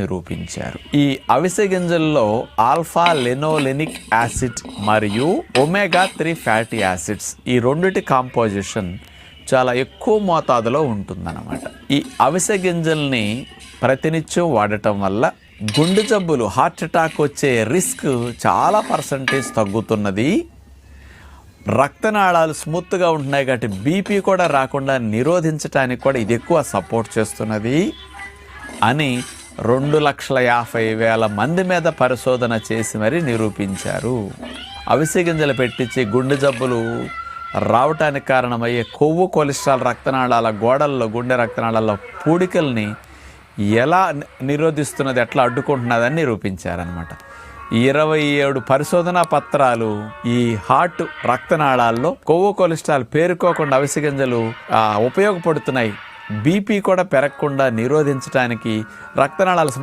నిరూపించారు. ఈ అవిసె గింజల్లో ఆల్ఫా లెనోలెనిక్ యాసిడ్ మరియు ఒమేగా త్రీ ఫ్యాటీ యాసిడ్స్ ఈ రెండిటి కాంపోజిషన్ చాలా ఎక్కువ మోతాదులో ఉంటుందన్నమాట. ఈ అవిసె గింజల్ని ప్రతినిత్యం వాడటం వల్ల గుండె జబ్బులు హార్ట్ అటాక్ వచ్చే రిస్క్ చాలా పర్సంటేజ్ తగ్గుతున్నది. రక్తనాళాలు స్మూత్గా ఉంటున్నాయి కాబట్టి బీపీ కూడా రాకుండా నిరోధించడానికి కూడా ఇది ఎక్కువ సపోర్ట్ చేస్తున్నది అని రెండు లక్షల యాభై వేల మంది మీద పరిశోధన చేసి మరీ నిరూపించారు. అవిసె గింజలు పెట్టించి గుండె జబ్బులు రావటానికి కారణమయ్యే కొవ్వు కొలెస్ట్రాల్ రక్తనాళాల గోడల్లో గుండె రక్తనాళాల పూడికల్ని ఎలా నిరోధిస్తున్నది ఎట్లా అడ్డుకుంటున్నదని నిరూపించారనమాట ఇరవై ఏడు పరిశోధనా పత్రాలు ఈ హార్ట్ రక్తనాళాల్లో కొవ్వు కొలెస్ట్రాల్ పేరుకోకుండా అవిసె గింజలు ఉపయోగపడుతున్నాయి. బీపీ కూడా పెరగకుండా నిరోధించడానికి రక్తనాళాల